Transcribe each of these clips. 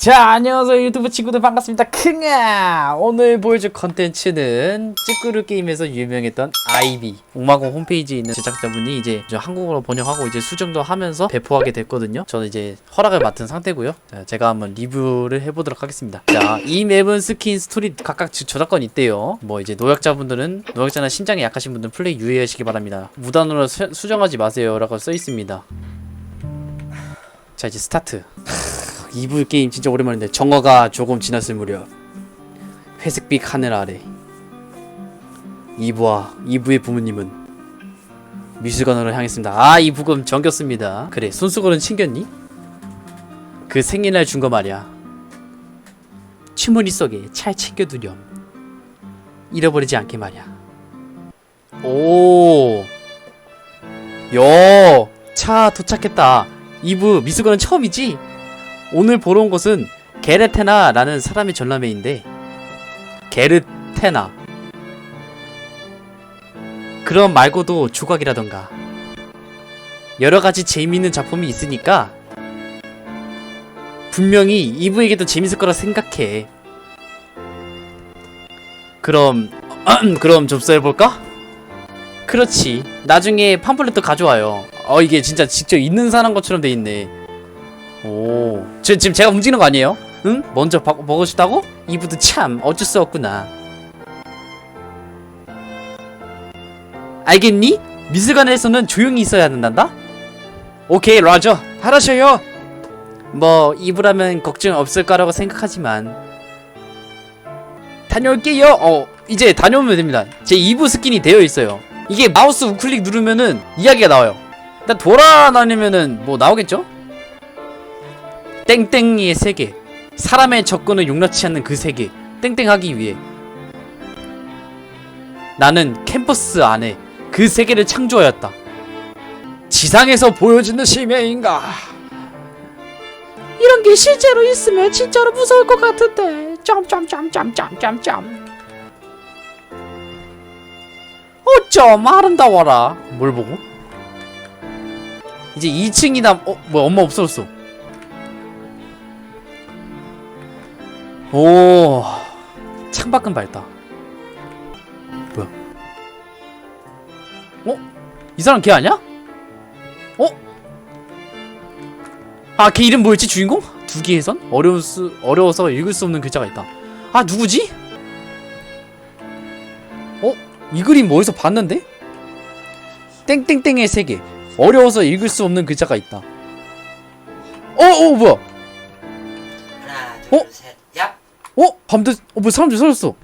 자 안녕하세요 유튜브 친구들 반갑습니다. 킹아! 오늘 보여줄 컨텐츠는 찌끄르 게임에서 유명했던 아이비 옥마공 홈페이지에 있는 제작자분이 이제 저 한국어로 번역하고 이제 수정도 하면서 배포하게 됐거든요. 저는 이제 허락을 맡은 상태고요. 자, 제가 한번 리뷰를 해보도록 하겠습니다. 자 이 맵은 스킨 스토리 각각 지- 저작권이 있대요. 뭐 이제 노약자분들은 노약자나 심장이 약하신 분들은 플레이 유의하시기 바랍니다. 무단으로 수, 수정하지 마세요 라고 써 있습니다. 자 이제 스타트 2부 게임 진짜 오랜만인데 정어가 조금 지났을 무렵 회색빛 하늘 아래 2부와 2부의 부모님은 미술관으로 향했습니다. 아 이 부금 정겼습니다. 그래 손수건은 챙겼니? 그 생일날 준 거 말이야. 주머니 속에 잘 챙겨두렴. 잃어버리지 않게 말이야. 오 여, 차 도착했다. 2부 미술관은 처음이지? 오늘 보러 온 곳은 게르테나라는 사람의 전람회인데 게르테나 그럼 말고도 조각이라던가 여러 가지 재미있는 작품이 있으니까 분명히 이브에게도 재밌을 거라 생각해. 그럼 그럼 접수해 볼까? 그렇지. 나중에 팜플렛도 가져와요. 어 이게 진짜 직접 있는 사람 것처럼 돼 있네. 오, 지, 지금 제가 움직이는 거 아니에요? 응? 먼저 바, 먹고 싶다고? 이브도 참 어쩔 수 없구나. 알겠니? 미술관에서는 조용히 있어야 한단다? 오케이, 라저. 알아셔요. 뭐 이브라면 걱정 없을 거라고 생각하지만 다녀올게요. 어, 이제 다녀오면 됩니다. 제 이브 스킨이 되어 있어요. 이게 마우스 우클릭 누르면은 이야기가 나와요. 일단 돌아다니면은 뭐 나오겠죠? 땡땡이의 세계 사람의 접근을 용납치 않는 그 세계 땡땡하기 위해 나는 캠퍼스 안에 그 세계를 창조하였다. 지상에서 보여지는 심해인가? 이런 게 실제로 있으면 진짜로 무서울 것 같은데. 점점점점점점점 어쩜 아름다워라. 뭘 보고? 이제 2층이다 어? 뭐야 엄마 없어졌어 오 창밖은 밝다 뭐야 어? 이 사람 걔 아니야? 어? 아 걔 이름 뭐였지 주인공? 두 개에선? 어려울 수, 어려워서 읽을 수 없는 글자가 있다 아 누구지? 어? 이 그림 뭐 어디서 봤는데? 땡땡땡의 세계 어려워서 읽을 수 없는 글자가 있다 어? 어 뭐야 하나, 어? 둘, 셋, 얍! 어? 밤새 어, 뭐 사람들 살았어.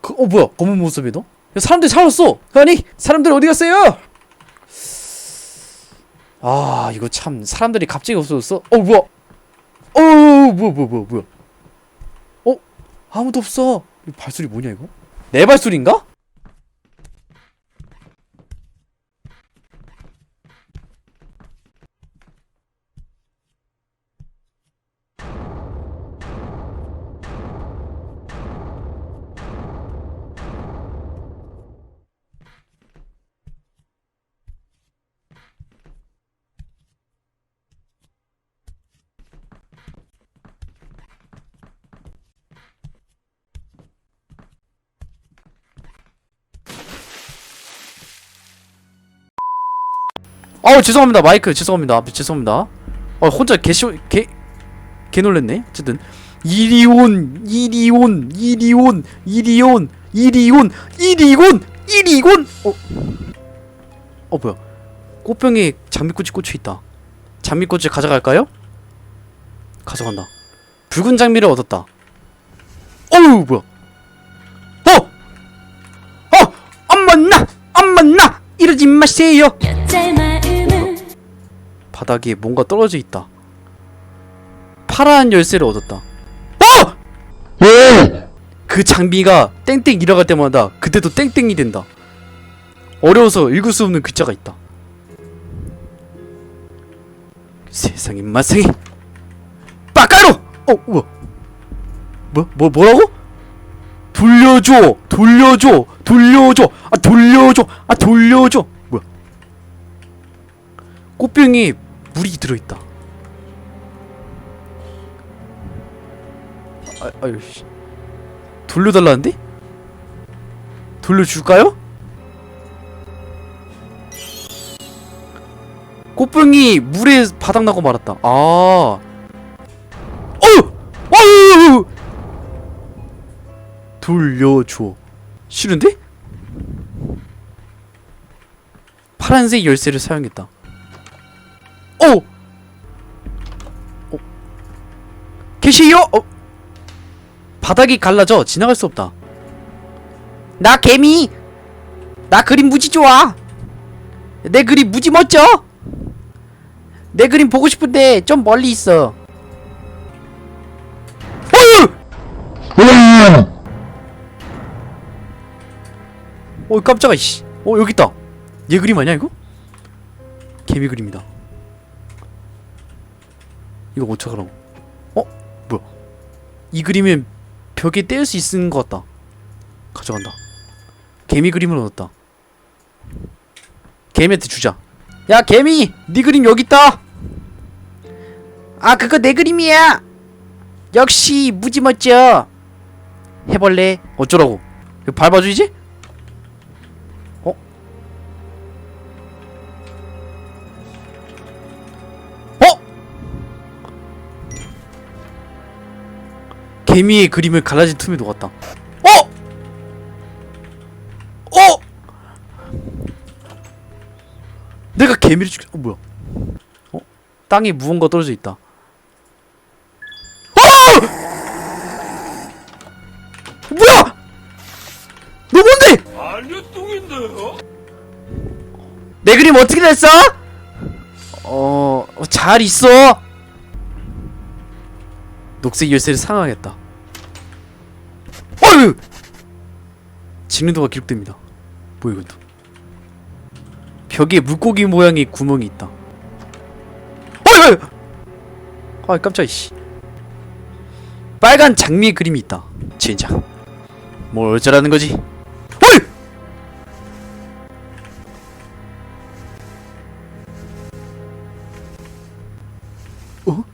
그, 어, 뭐야? 검은 모습에도? 야, 사람들 살았어! 아니, 사람들 어디 갔어요? 아, 이거 참, 사람들이 갑자기 없어졌어? 어, 뭐야? 어, 뭐야, 뭐야, 뭐야, 뭐야? 어? 아무도 없어. 이 발소리 뭐냐, 이거? 내 발소리인가? 아우, 죄송합니다. 마이크, 죄송합니다. 앞에 죄송합니다. 어, 혼자 개쇼, 개, 개 놀랬네. 어쨌든. 이리 온, 이리 온, 이리 온, 이리 온, 이리 온, 이리 온, 이리 온! 어, 어, 뭐야. 꽃병에 장미꽃이 꽂혀 있다. 장미꽃을 가져갈까요? 가져간다. 붉은 장미를 얻었다. 어우, 뭐야. 어! 어! 엄마 나! 엄마 나! 이러지 마세요! 바닥에 뭔가 떨어져 있다. 파란 열쇠를 얻었다. 어! 그 장비가 땡땡 일어갈 때마다 그때도 땡땡이 된다. 어려워서 읽을 수 없는 글자가 있다. 세상에 마상이 빠까로! 어, 뭐야? 뭐, 뭐, 뭐라고? 돌려줘! 돌려줘! 돌려줘! 아, 돌려줘! 아, 돌려줘! 뭐야? 꽃병에 물이 들어있다. 아, 아유 씨. 돌려달라는데? 돌려줄까요? 꽃병이 물에 바닥나고 말았다. 아. 어휴! 어휴! 돌려줘. 싫은데? 파란색 열쇠를 사용했다. 어! 어? 계시요? 어? 바닥이 갈라져 지나갈 수 없다. 나 개미. 나 그림 무지 좋아. 내 그림 무지 멋져. 내 그림 보고 싶은데 좀 멀리 있어. 어휴! 어 깜짝아 씨. 어 여기 있다. 얘 그림 아니야 이거? 개미 그림이다. 이거 어떡하라고? 어 뭐야? 이 그림은 벽에 떼일 수 있는 것 같다. 가져간다. 개미 그림을 얻었다. 개미한테 주자. 야 개미, 네 그림 여기 있다. 아 그거 내 그림이야. 역시 무지 멋져. 해볼래? 어쩌라고? 밟아주지? 개미의 그림을 갈라진 틈에 녹았다. 어? 어? 내가 개미를 죽... 어 뭐야? 어? 땅에 무언가 떨어져 있다. 어! 뭐야? 너 뭔데? 알류뚱인데요? 내 그림 어떻게 됐어? 어... 잘 있어 녹색 열쇠를 사용하겠다 진행도가 기록됩니다 뭐야 이것도 벽에 물고기 모양의 구멍이 있다 어휴! 아 깜짝이야 씨 빨간 장미의 그림이 있다 진짜 뭘 어쩌라는 거지 어휴! 어?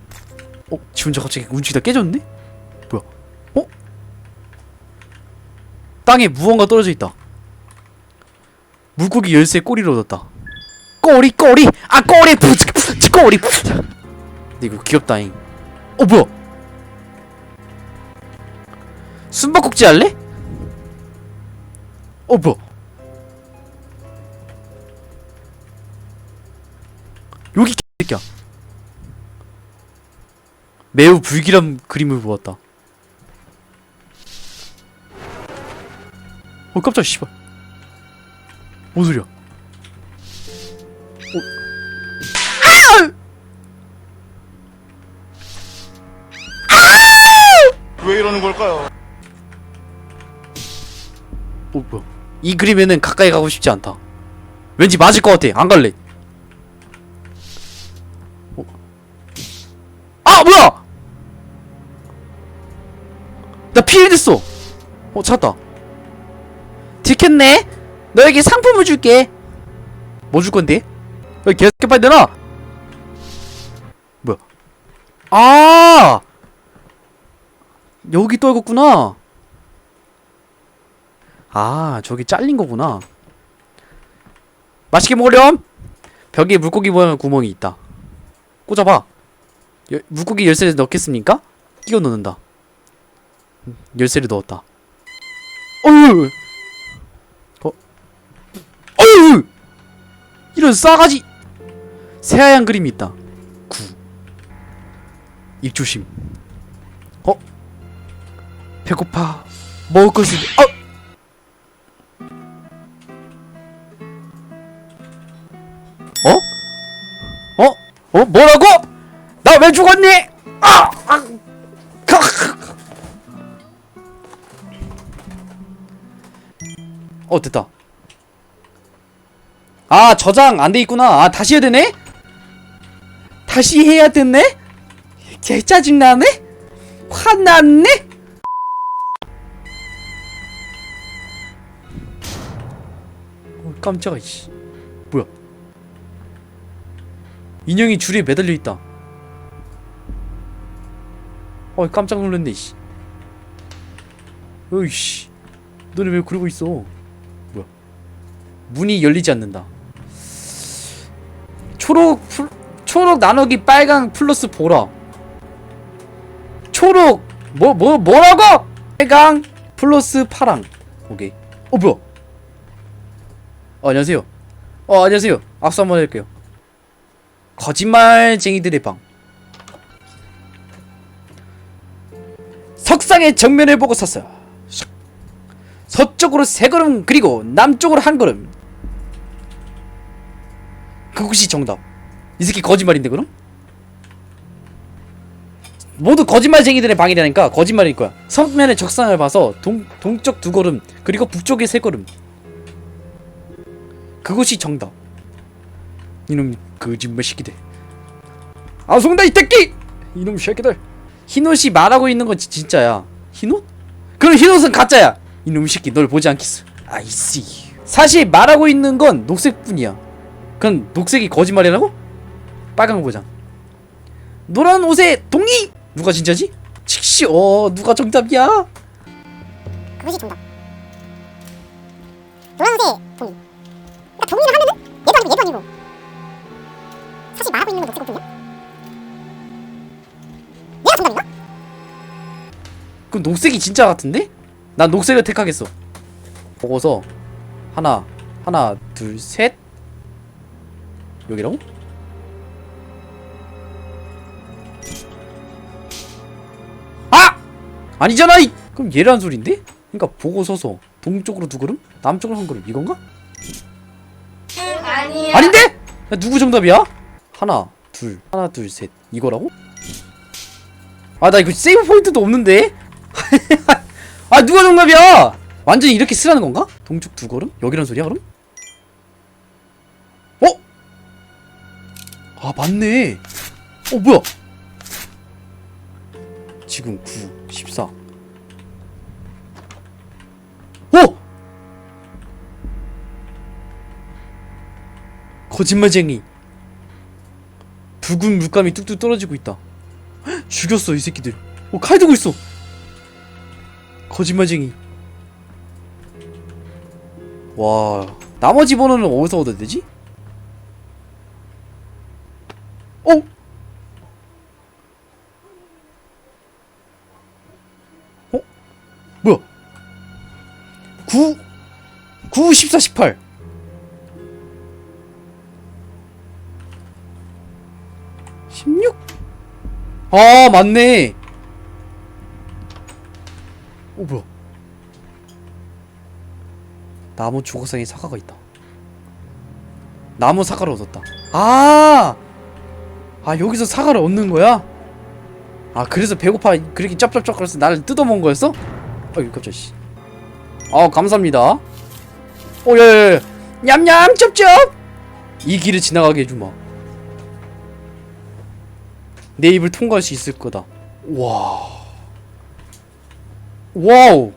어? 지 혼자 갑자기 운치가 깨졌네? 뭐야? 어? 땅에 무언가 떨어져 있다. 물고기 열쇠 꼬리를 얻었다. 꼬리 꼬리 아 꼬리 푸치 푸치 꼬리 푸치. 근데 이거 귀엽다잉. 어 뭐야? 숨바꼭질 할래? 어 뭐야? 여기 개새끼야. 매우 불길한 그림을 보았다. 어 깜짝 씨발. 뭔 소리야? 어. 왜 이러는 걸까요? 어 뭐야? 이 그림에는 가까이 가고 싶지 않다. 왠지 맞을 것 같아. 안 갈래. 어. 아 뭐야? 나 피해됐어. 어 찾았다. 들켰네. 너에게 상품을 줄게. 뭐 줄 건데? 야 개새끼 빨리 내놔. 뭐야? 아 여기 떨궜구나. 아 저기 잘린 거구나 맛있게 먹으렴 벽에 물고기 모양의 구멍이 있다 꽂아봐 여, 물고기 열쇠를 넣겠습니까? 끼워 넣는다 음, 열쇠를 넣었다 어휴 이런 싸가지 새하얀 그림이 있다 구 입 조심 어 배고파 먹을 것을 어 어? 어? 어? 뭐라고? 나 왜 죽었니? 아! 아! 카! 어 됐다 아 저장 안 돼 있구나 아 다시 해야 되네? 다시 해야 되네? 개 짜증나네? 화났네? 어, 깜짝아 씨 뭐야 인형이 줄에 매달려 있다. 어 깜짝 놀랐네 씨. 어이씨 너네 왜 그러고 있어 뭐야 문이 열리지 않는다 초록 풀, 초록 나누기 빨강 플러스 보라 초록 뭐 뭐 뭐 라고? 빨강 플러스 파랑. 오케이. 어 뭐야? 어 안녕하세요. 어 안녕하세요. 악수 한번 해볼게요. 거짓말쟁이들의 방. 석상의 정면을 보고 섰어요. 샥. 서쪽으로 세 걸음 그리고 남쪽으로 한 걸음 그것이 정답. 이 새끼 거짓말인데 그럼? 모두 거짓말쟁이들의 방이라니까. 거짓말일 거야. 서면의 적상을 봐서 동, 동쪽 두 걸음 그리고 북쪽에 세 걸음. 그것이 정답. 이놈 거짓말 새끼들. 아 송다 이 새끼! 이놈 새끼들. 흰옷이 말하고 있는 건 지- 진짜야. 흰옷? 그럼 흰옷은 가짜야. 이놈 새끼 널 보지 않겠어. 아이씨. 사실 말하고 있는 건 녹색뿐이야 그럼 녹색이 거짓말이라고? 빨강 보자 노란 옷에 동의 누가 진짜지? 칙시 어 누가 정답이야? 그것이 정답. 노란색 동의. 그러니까 동의를 하면은 얘도 아니고 얘도 아니고. 사실 말하고 있는 건 녹색 동이야? 내가 정답인가? 그럼 녹색이 진짜 같은데? 난 녹색을 택하겠어 보고서 하나 하나 둘셋 여기라고? 아! 아니잖아 이! 그럼 얘란 소린데? 그러니까 보고 서서 동쪽으로 두 걸음? 남쪽으로 한 걸음 이건가? 아니야. 아닌데? 야, 누구 정답이야? 하나 둘 하나 둘 셋 이거라고? 아 나 이거 세이브 포인트도 없는데? 아 누가 정답이야? 완전히 이렇게 쓰라는 건가? 동쪽 두 걸음? 여기란 소리야 그럼? 아 맞네. 어 뭐야? 지금 9 14 어! 거짓말쟁이. 붉은 물감이 뚝뚝 떨어지고 있다. 헉, 죽였어 이 새끼들. 어 칼 들고 있어. 거짓말쟁이. 와 나머지 번호는 어디서 얻어야 되지? 어? 어? 뭐야 9 9 14 18 16? 아 맞네 어 뭐야 나무 조각상에 사과가 있다 나무 사과를 얻었다 아! 아 여기서 사과를 얻는 거야? 아 그래서 배고파 그렇게 쩝쩝쩝 그래서 나를 뜯어먹은 거였어? 어이 깜짝 씨. 아 감사합니다 오야야야 냠냠 쩝쩝 이 길을 지나가게 해주마 내 입을 통과할 수 있을 거다. 와. 와우.